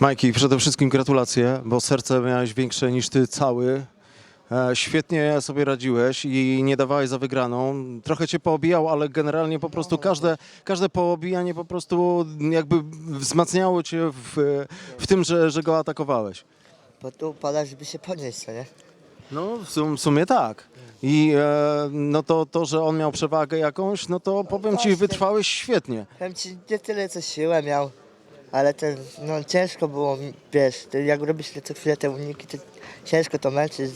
Majki, przede wszystkim gratulacje, bo serce miałeś większe niż ty cały. E, Świetnie sobie radziłeś i nie dawałeś za wygraną. Trochę cię poobijał, ale generalnie po prostu każde, każde poobijanie po prostu jakby wzmacniało cię w, w tym, że, że go atakowałeś. Bo tu upada, żeby się podnieść, co nie? No, w, sum, w sumie tak. I e, no to, to, że on miał przewagę jakąś, no to powiem ci, właśnie. wytrwałeś świetnie. Powiem ci, nie tyle co siłę miał, ale ten, no ciężko było, wiesz, jak robisz te co chwilę te uniki, to ciężko to męczy.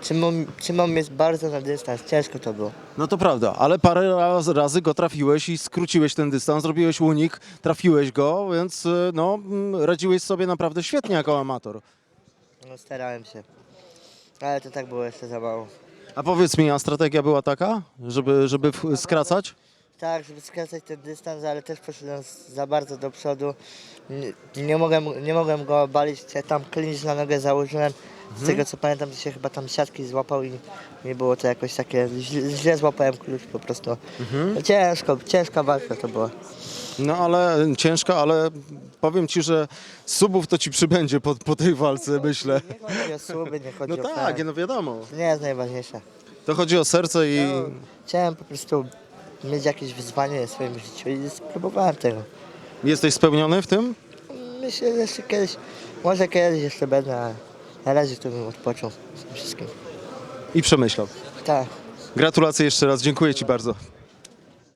Trzymał, trzymał mnie bardzo na dystans, ciężko to było. No to prawda, ale parę raz, razy go trafiłeś i skróciłeś ten dystans, zrobiłeś unik, trafiłeś go, więc y, no, mm, radziłeś sobie naprawdę świetnie jako amator. No starałem się. Ale to tak było jeszcze za mało. A powiedz mi, a strategia była taka, żeby, żeby w- skracać? Tak, żeby skracać ten dystans, ale też poszedłem za bardzo do przodu. Nie, nie, mogłem, nie mogłem go obalić, ja tam klincz na nogę założyłem. Z tego co pamiętam, to się chyba tam siatki złapał i nie było to jakoś takie, źle, źle złapałem klucz po prostu. No Ciężko, ciężka walka to była. No ale ciężka, ale powiem ci, że subów to ci przybędzie po, po tej walce, myślę. Nie chodzi o słuby, nie chodzi No o tak, no wiadomo. Nie jest najważniejsze. To chodzi o serce i No, chciałem po prostu mieć jakieś wyzwanie w swoim życiu i spróbowałem tego. jesteś spełniony w tym? Myślę, że jeszcze kiedyś, może kiedyś jeszcze będę, ale na razie to bym odpoczął z tym wszystkim. I przemyślał. Tak. Gratulacje jeszcze raz, dziękuję ci bardzo.